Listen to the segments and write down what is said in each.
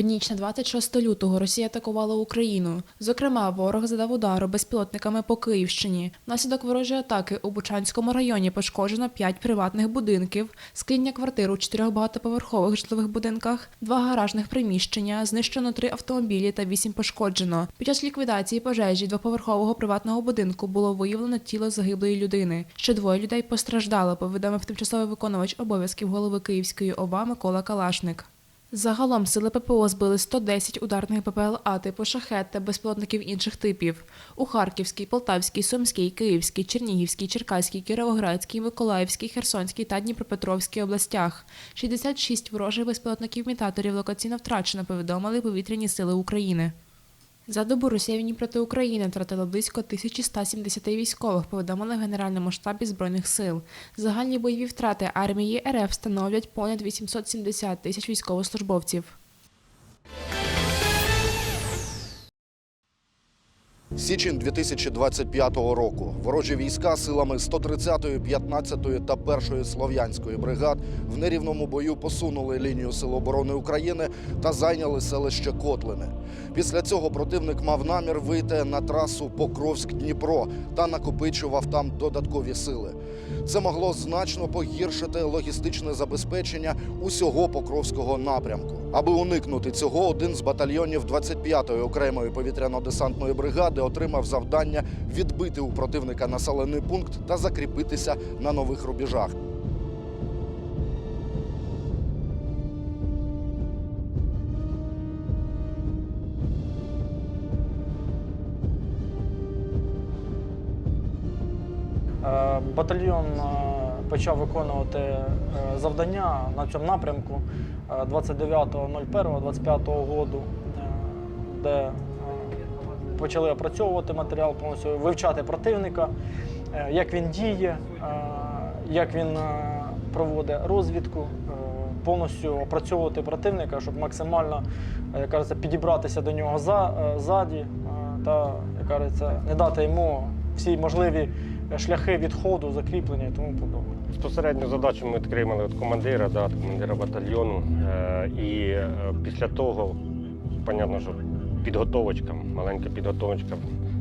В ніч на 26 лютого Росія атакувала Україну. Зокрема, ворог задав удару безпілотниками по Київщині. Внаслідок ворожої атаки у Бучанському районі пошкоджено 5 приватних будинків, скління квартир у чотирьох багатоповерхових житлових будинках, два гаражних приміщення, знищено три автомобілі та вісім пошкоджено. Під час ліквідації пожежі двоповерхового приватного будинку було виявлено тіло загиблої людини. Ще двоє людей постраждало, повідомив тимчасовий виконувач обов'язків голови Київської ОВА Микола Калашник. Загалом сили ППО збили 110 ударних ППЛА типу шахет та безпілотників інших типів. У Харківській, Полтавській, Сумській, Київській, Чернігівській, Черкаській, Кіровоградській, Миколаївській, Херсонській та Дніпропетровській областях. 66 ворожих безпілотників мітаторів локаційно втрачено, повідомили повітряні сили України. За добу росіяні проти України втратили близько 1170 військових, повідомили Генеральному штабі Збройних сил. Загальні бойові втрати армії РФ становлять понад 870 тисяч військовослужбовців. Січень 2025 року ворожі війська силами 130-ї, 15-ї та 1-ї слов'янської бригад в нерівному бою посунули лінію Сил оборони України та зайняли селище Котлини. Після цього противник мав намір вийти на трасу Покровськ-Дніпро та накопичував там додаткові сили. Це могло значно погіршити логістичне забезпечення усього Покровського напрямку. Аби уникнути цього, один з батальйонів 25-ї окремої повітряно-десантної бригади отримав завдання відбити у противника населений пункт та закріпитися на нових рубежах. Батальйон е, почав виконувати е, завдання на цьому напрямку е, 29.01.25 року, де е, почали опрацьовувати матеріал, повністю вивчати противника, е, як він діє, е, як він е, проводить розвідку, е, повністю опрацьовувати противника, щоб максимально е, як кажеться, підібратися до нього за, е, ззаді е, та як кажеться, не дати йому всі можливі шляхи відходу, закріплення і тому подобне. Безпосередньо задачу ми отримали від командира, да, від командира батальйону. Е, і е, після того, понятно, що підготовочка, маленька підготовочка,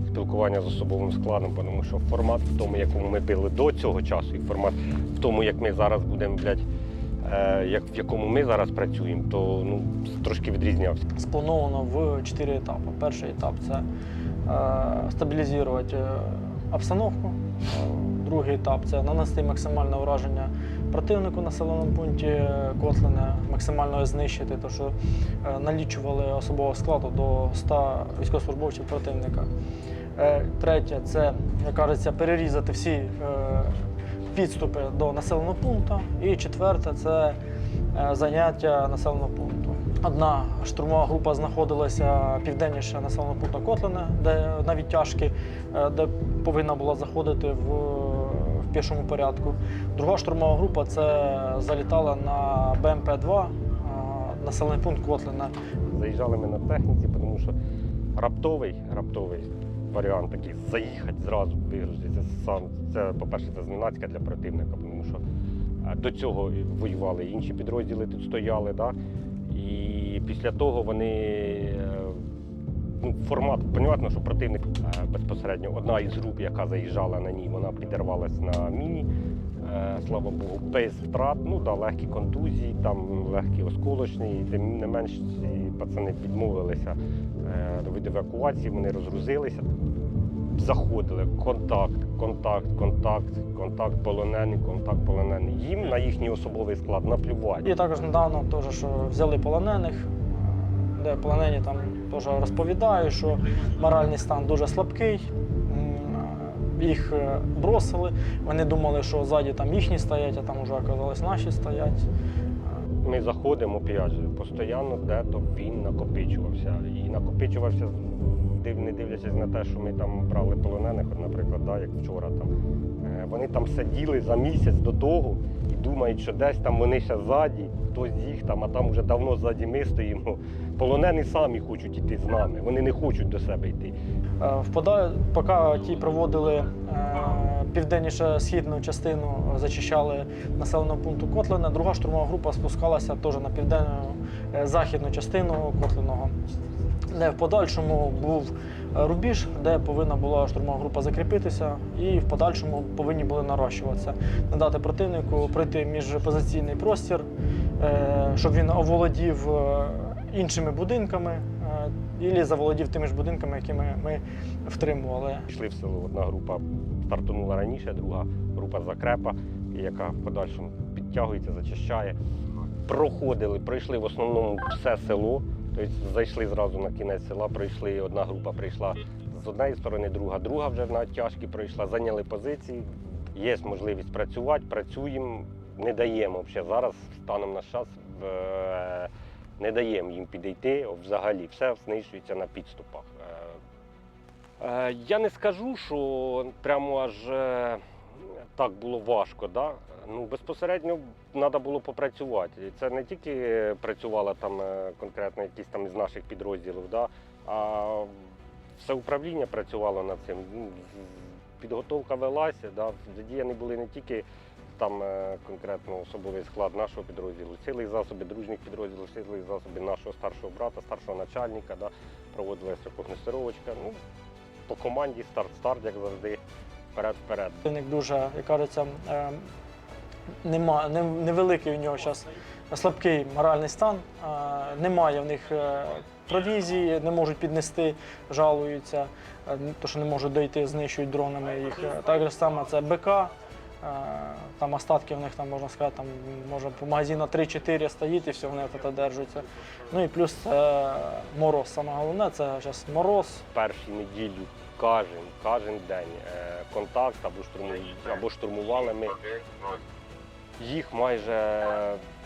спілкування з особовим складом, тому що формат в тому, якому ми били до цього часу, і формат в тому, як ми зараз будемо, блядь, е, як, в якому ми зараз працюємо, то ну, трошки відрізнявся. Сплановано в чотири етапи. Перший етап це е, стабілізувати е, обстановку. Другий етап це нанести максимальне ураження противнику населеному пункті Котлине, максимально знищити, тому що е, налічували особового складу до 100 військовослужбовців противника. Е, Третє це, як кажеться, перерізати всі е, підступи до населеного пункту. І четверте це заняття населеного пункту. Одна штурмова група знаходилася південніше населеного пункту Котлине, де на відтяжки, де повинна була заходити в, в пішому порядку. Друга штурмова група це залітала на БМП-2, е, населений пункт Котлина. Заїжджали ми на техніці, тому що раптовий, раптовий варіант такий заїхати зразу, вигрузитися сам. Це, по-перше, це зненацька для противника, тому що е, до цього воювали інші підрозділи тут стояли. Да? І після того вони. Ну, формат, понятно, що противник е, безпосередньо одна із груп, яка заїжджала на ній, вона підірвалася на міні. Е, Слава Богу, без втрат, ну да, легкі контузії, там легкі осколочні, тим не менш ці пацани відмовилися е, від евакуації, вони розгрузилися, заходили, контакт, контакт, контакт, контакт полонений, контакт полонений. Їм на їхній особовий склад наплювати. І також недавно теж, що взяли полонених, де полонені там теж розповідають, що моральний стан дуже слабкий. Їх е, бросили. Вони думали, що ззаді там їхні стоять, а там вже оказалось наші стоять. Ми заходимо, опять постійно де-то він накопичувався. І накопичувався, не дивлячись на те, що ми там брали полонених, наприклад, да, як вчора. Там. Е, Вони там сиділи за місяць до того думають, що десь там вони ще ззаді, хтось їх там, а там вже давно ззаді ми стоїмо. Полонені самі хочуть йти з нами, вони не хочуть до себе йти. Е, Впадає, поки ті проводили е, південніше східну частину зачищали населеного пункту Котлина. Друга штурмова група спускалася теж на південну е, західну частину Котлиного, де в подальшому був рубіж, де повинна була штурмова група закріпитися, і в подальшому повинні були нарощуватися, надати противнику пройти міжпозиційний простір, е, щоб він оволодів е, іншими будинками. І заволодів тими ж будинками, які ми, втримували. Пішли в село. Одна група стартанула раніше, друга група закрепа, яка в подальшому підтягується, зачищає. Проходили, пройшли в основному все село. Тобто зайшли зразу на кінець села, пройшли, одна група прийшла з однієї сторони, друга, друга вже на тяжкі пройшла, зайняли позиції. Є можливість працювати, працюємо, не даємо взагалі зараз, станом на час, е, не даємо їм підійти взагалі. Все знищується на підступах. Е, е, Я не скажу, що прямо аж так було важко. Да? Ну, безпосередньо треба було попрацювати. І це не тільки працювало там е, конкретно якісь там із наших підрозділів, да? а все управління працювало над цим. Ну, Підготовка велася, да? задіяні були не тільки там е, конкретно особовий склад нашого підрозділу, і засоби дружніх підрозділів, і засоби нашого старшого брата, старшого начальника, да? проводилася когнесировочка. Ну, по команді старт-старт, як завжди, вперед-вперед. Дуже, як кажеться, е, нема, не, невеликий у нього зараз слабкий моральний стан, е, немає в них е, провізії, не можуть піднести, жалуються, е, то, що не можуть дойти, знищують дронами їх. Е, Так само це БК. Там остатки в них там можна сказати, там може по магазину 3-4 стоїть і все, вони тут держаться. Ну і плюс е, мороз. Саме головне це зараз мороз. перші неділю кожен, кожен день контакт або, штурму, або штурмували ми їх майже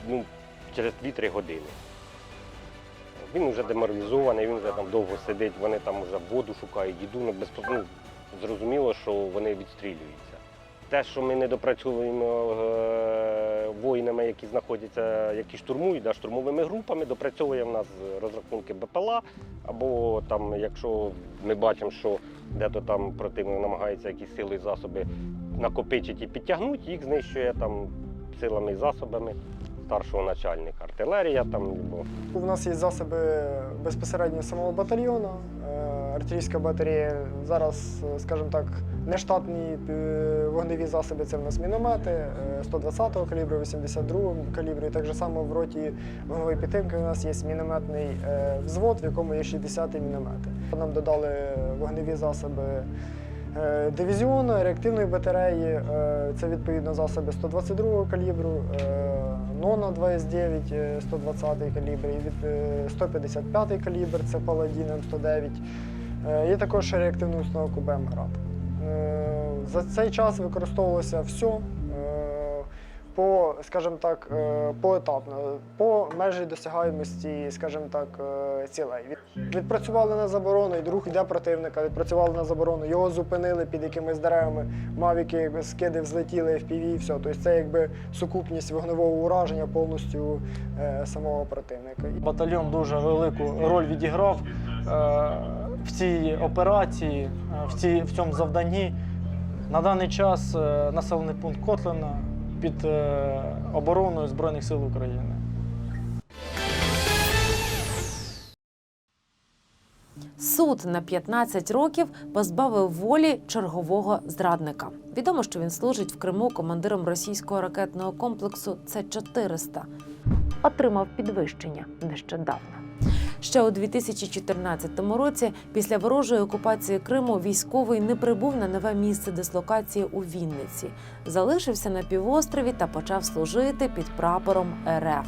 ну, через 2-3 години. Він вже деморалізований, він вже там довго сидить, вони там вже воду шукають, їду, ну, без, зрозуміло, що вони відстрілюються. Те, що ми не допрацьовуємо е, воїнами, які знаходяться, які штурмують, да, штурмовими групами, допрацьовує в нас розрахунки БПЛА, або там, якщо ми бачимо, що де-то там противник намагається якісь сили і засоби накопичити і підтягнути, їх знищує там силами і засобами старшого начальника. Артилерія там, У нас є засоби безпосередньо самого батальйону. Е, Артилерійська батарея зараз, е, скажімо так, нештатні е, вогневі засоби це в нас міномети е, 120-го калібру, 82-го калібру. І так само в роті вогневої підтримки у нас є мінометний взвод, в якому є 60-ті міномети. Нам додали вогневі засоби дивізіону, реактивної батареї. е, Це відповідно засоби 122-го калібру, е, Нона 2С9, е, 120 калібр, і від е, 155 калібр, це Паладін М109. Е, Є також реактивну установку БМ-Град. Е, За цей час використовувалося все. По, скажімо так, е, поетапно, по межі досягаємості, скажімо так, е, цілей. Відпрацювали на заборону, і друг йде противника, відпрацювали на заборону, його зупинили під якимись деревами, мавіки скиди взлетіли, FPV, все. Тобто це якби сукупність вогневого ураження повністю е, самого противника. Батальйон дуже велику роль відіграв в цій операції, в, цій, в цьому завданні. На даний час населений пункт Котлина під е, обороною Збройних сил України. Суд на 15 років позбавив волі чергового зрадника. Відомо, що він служить в Криму командиром російського ракетного комплексу С-400. Отримав підвищення нещодавно. Ще у 2014 році, після ворожої окупації Криму, військовий не прибув на нове місце дислокації у Вінниці, залишився на півострові та почав служити під прапором РФ.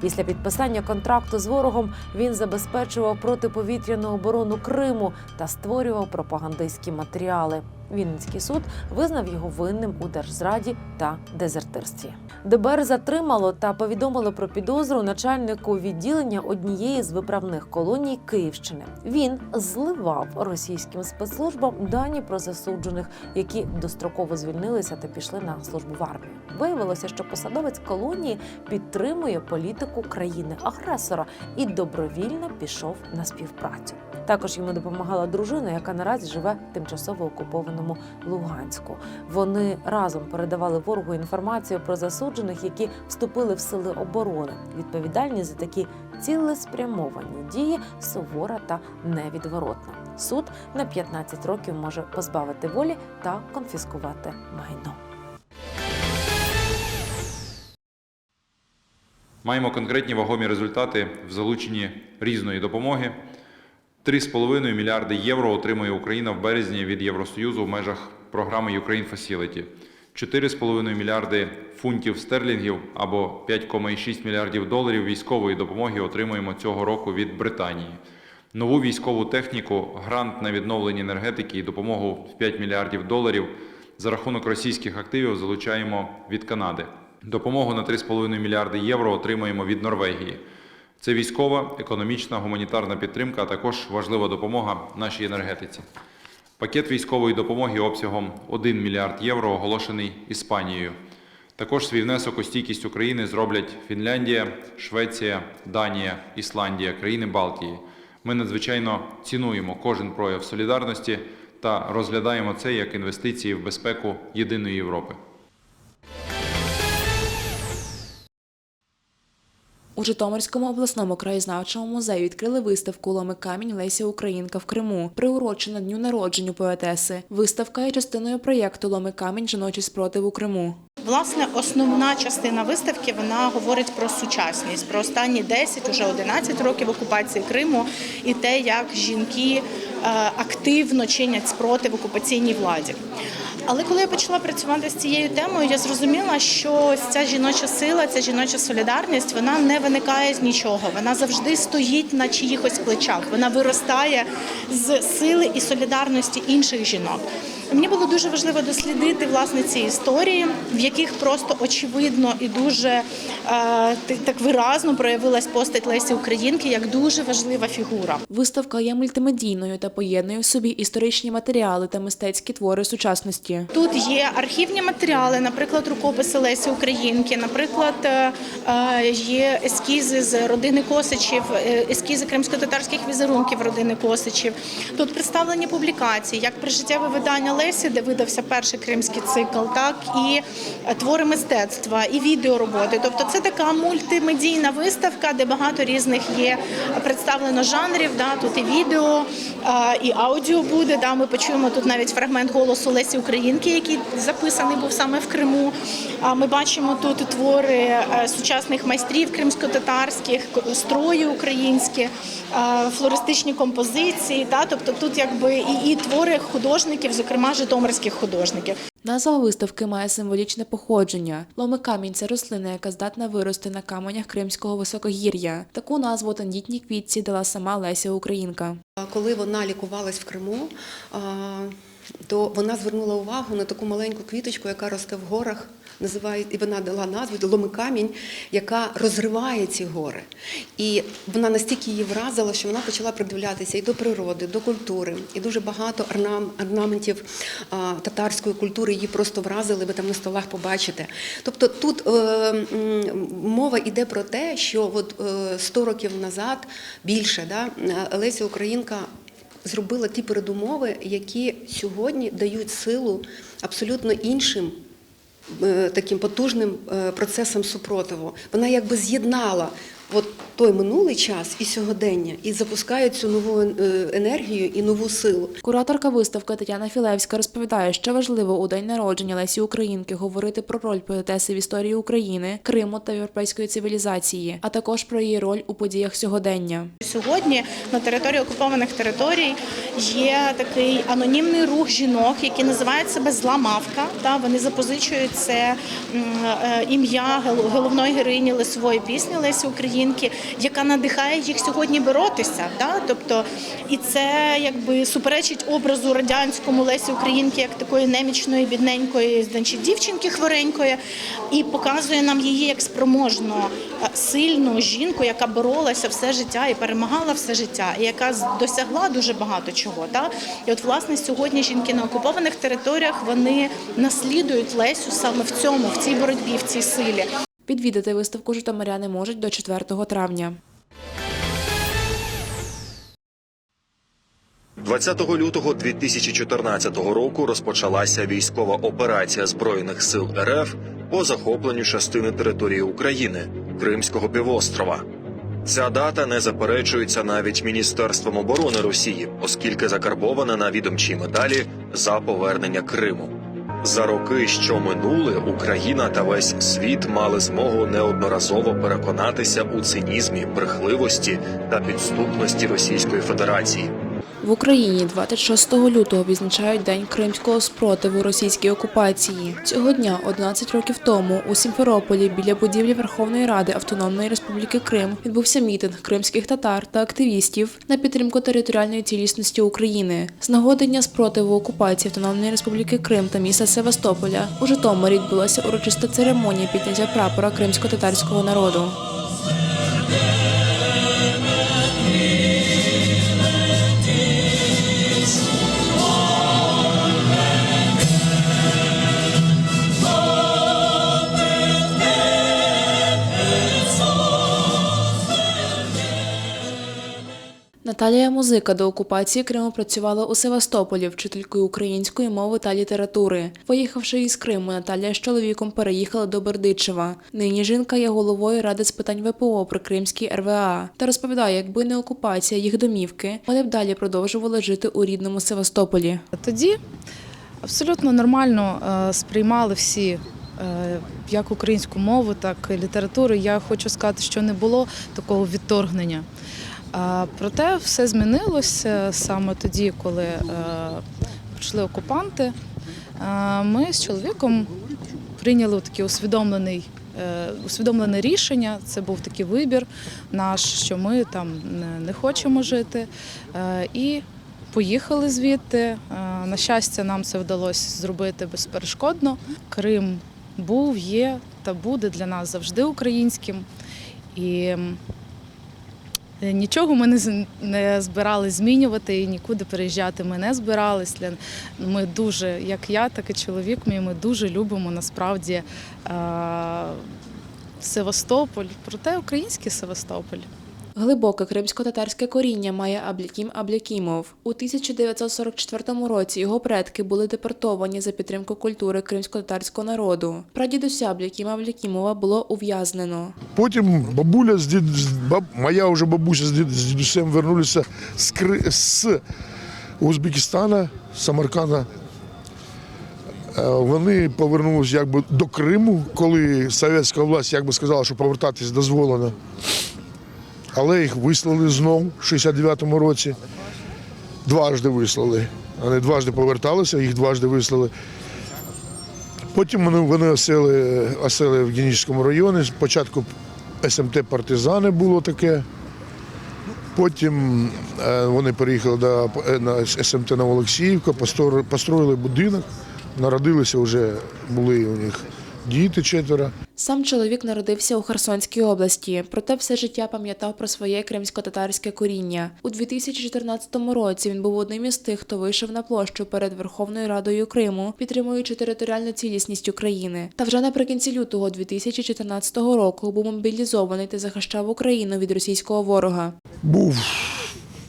Після підписання контракту з ворогом він забезпечував протиповітряну оборону Криму та створював пропагандистські матеріали. Вінницький суд визнав його винним у держзраді та дезертирстві. ДБР затримало та повідомило про підозру начальнику відділення однієї з виправних колоній Київщини. Він зливав російським спецслужбам дані про засуджених, які достроково звільнилися та пішли на службу в армію. Виявилося, що посадовець колонії підтримує політику країни-агресора і добровільно пішов на співпрацю. Також йому допомагала дружина, яка наразі живе тимчасово окупованій окупованому Луганську. Вони разом передавали ворогу інформацію про засуджених, які вступили в сили оборони. Відповідальність за такі цілеспрямовані дії сувора та невідворотна. Суд на 15 років може позбавити волі та конфіскувати майно. Маємо конкретні вагомі результати в залученні різної допомоги. 3,5 мільярди євро отримує Україна в березні від Євросоюзу в межах програми Ukraine Facility. 4,5 мільярди фунтів стерлінгів або 5,6 мільярдів доларів військової допомоги отримуємо цього року від Британії. Нову військову техніку, грант на відновлення енергетики і допомогу в 5 мільярдів доларів за рахунок російських активів залучаємо від Канади. Допомогу на 3,5 мільярди євро отримуємо від Норвегії. Це військова, економічна, гуманітарна підтримка, а також важлива допомога нашій енергетиці. Пакет військової допомоги обсягом 1 мільярд євро оголошений Іспанією. Також свій внесок у стійкість України зроблять Фінляндія, Швеція, Данія, Ісландія, країни Балтії. Ми надзвичайно цінуємо кожен прояв солідарності та розглядаємо це як інвестиції в безпеку єдиної Європи. У Житомирському обласному краєзнавчому музеї відкрили виставку Ломи камінь Лесі Українка в Криму, приурочена дню народження поетеси. Виставка є частиною проєкту Ломи камінь жіночий спротив у Криму. Власне, основна частина виставки вона говорить про сучасність, про останні 10, уже 11 років окупації Криму і те, як жінки е, активно чинять спротив окупаційній владі. Але коли я почала працювати з цією темою, я зрозуміла, що ця жіноча сила, ця жіноча солідарність, вона не виникає з нічого. Вона завжди стоїть на чиїхось плечах. Вона виростає з сили і солідарності інших жінок. Мені було дуже важливо дослідити власне ці історії, в яких просто очевидно і дуже е, так виразно проявилась постать Лесі Українки як дуже важлива фігура. Виставка є мультимедійною та поєднує в собі історичні матеріали та мистецькі твори сучасності. Тут є архівні матеріали, наприклад, рукописи Лесі Українки, наприклад, е, е, є ескізи з родини Косичів, ескізи кримсько-татарських візерунків родини Косичів. Тут представлені публікації, як прижиттєве видання Лесі, де видався перший кримський цикл, так і е, твори мистецтва, і відеороботи. Тобто це така мультимедійна виставка, де багато різних є представлено жанрів. Да, тут і відео, е, і аудіо буде. Да, ми почуємо тут навіть фрагмент голосу Лесі Українки, який записаний був саме в Криму. А ми бачимо тут твори е, сучасних майстрів кримсько-татарських, строї українські, флористичні композиції. Да, тобто тут якби і, і твори художників, зокрема житомирських художників. Назва виставки має символічне походження. Ломи камінь це рослина, яка здатна вирости на каменях Кримського високогір'я. Таку назву тендітній квітці дала сама Леся Українка. Коли вона лікувалась в Криму, то вона звернула увагу на таку маленьку квіточку, яка росте в горах. Називає, і вона дала назву ломикамінь, яка розриває ці гори. І вона настільки її вразила, що вона почала придивлятися і до природи, до культури, і дуже багато орнам, орнаментів а, татарської культури її просто вразили. Ви там на столах побачите. Тобто тут е, м, мова йде про те, що от е, 100 років назад більше да, Леся Українка зробила ті передумови, які сьогодні дають силу абсолютно іншим. Е, Таким потужним е, процесом супротиву. Вона якби з'єднала от той минулий час і сьогодення, і запускає цю нову е, енергію і нову силу. Кураторка виставки Тетяна Філевська розповідає, що важливо у день народження Лесі Українки говорити про роль поетеси в історії України, Криму та європейської цивілізації, а також про її роль у подіях сьогодення. Сьогодні на території окупованих територій є такий анонімний рух жінок, які називають себе Зла мавка. Та вони запозичують це е, ім'я головної героїні лисової пісні Лесі Українки, яка надихає їх сьогодні боротися. Та? Тобто, і це якби суперечить образу радянському Лесі Українки як такої немічної, бідненької, значить, дівчинки хворенької, і показує нам її як спроможну, е, сильну жінку, яка боролася все життя і перемагала все життя, і яка досягла дуже багато чого. Та? І от власне сьогодні жінки на окупованих територіях вони наслідують Лесю саме в цьому, в цій боротьбі, в цій силі. Відвідати виставку житомиряни можуть до 4 травня. 20 лютого 2014 року розпочалася військова операція збройних сил РФ по захопленню частини території України Кримського півострова. Ця дата не заперечується навіть Міністерством оборони Росії, оскільки закарбована на відомчій медалі за повернення Криму. За роки, що минули, Україна та весь світ мали змогу неодноразово переконатися у цинізмі, брехливості та підступності Російської Федерації. В Україні 26 лютого відзначають День кримського спротиву російській окупації. Цього дня, 11 років тому, у Сімферополі біля будівлі Верховної Ради Автономної Республіки Крим відбувся мітинг кримських татар та активістів на підтримку територіальної цілісності України. З нагоди дня спротиву окупації Автономної Республіки Крим та міста Севастополя у Житомирі відбулася урочиста церемонія підняття прапора кримсько-татарського народу. Наталія Музика до окупації Криму працювала у Севастополі вчителькою української мови та літератури. Виїхавши із Криму, Наталія з чоловіком переїхала до Бердичева. Нині жінка є головою ради з питань ВПО при Кримській РВА та розповідає, якби не окупація їх домівки, вони б далі продовжували жити у рідному Севастополі. Тоді абсолютно нормально е, сприймали всі е, як українську мову, так і літературу. Я хочу сказати, що не було такого відторгнення. Проте все змінилося саме тоді, коли е, прийшли окупанти. Ми з чоловіком прийняли такий усвідомлений. е, Усвідомлене рішення, це був такий вибір наш, що ми там не- хочемо жити. Е, І поїхали звідти. На щастя, нам це вдалося зробити безперешкодно. Крим був, є та буде для нас завжди українським. І нічого ми не, збирали змінювати і нікуди переїжджати ми не збиралися. Ми дуже, як я, так і чоловік мій, ми дуже любимо насправді е, Севастополь, проте український Севастополь. Глибоке кримсько-татарське коріння має Аблякім Аблякімов. У 1944 році його предки були депортовані за підтримку культури кримсько-татарського народу. Прадідуся Аблякіма Аблякімова було ув'язнено. Потім бабуля з дід, баб, моя вже бабуся з, дід, з дідусем вернулися з, Кри, з Узбекистана, Самарканда. Е, Вони повернулися якби до Криму, коли совєтська власть якби сказала, що повертатись дозволено. Але їх вислали знов в 69-му році. Дважди вислали. Вони дважди поверталися, їх дважди вислали. Потім вони, осели, осели в Генічському районі. Спочатку СМТ Партизани було таке. Потім е, вони переїхали до е, на СМТ Новоолексіївка, построили, построїли будинок, народилися вже, були у них діти четверо. Сам чоловік народився у Херсонській області, проте все життя пам'ятав про своє кримсько-татарське коріння. У 2014 році він був одним із тих, хто вийшов на площу перед Верховною Радою Криму, підтримуючи територіальну цілісність України. Та вже наприкінці лютого 2014 року був мобілізований та захищав Україну від російського ворога. Був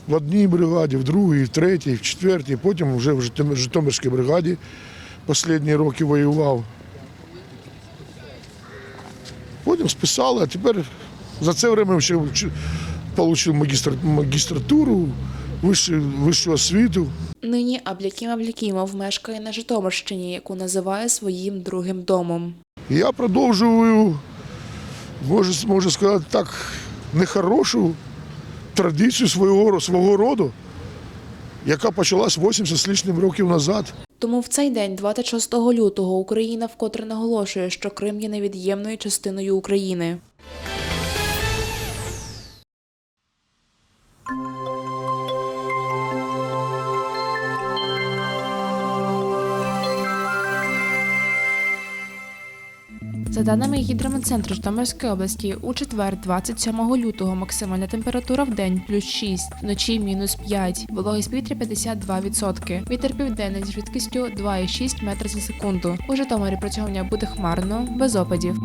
в одній бригаді, в другій, в третій, в четвертій, потім вже в Житомир- Житомирській бригаді останні роки воював. Потім списали, а тепер за це время ще отримав магістр, магістратуру, вищу, вищу освіту. Нині Аблякім Аблякімов мешкає на Житомирщині, яку називає своїм другим домом. Я продовжую, можу, можу сказати так, нехорошу традицію свого, свого роду, яка почалась 80 з лишнім років назад. Тому в цей день, 26 лютого, Україна вкотре наголошує, що Крим є невід'ємною частиною України. За даними гідрометцентру Житомирської області, у четвер, 27 лютого, максимальна температура в день плюс 6, вночі мінус 5, вологість повітря 52%. Вітер південний з швидкістю 2,6 метра за секунду. У Житомирі протягом дня буде хмарно, без опадів.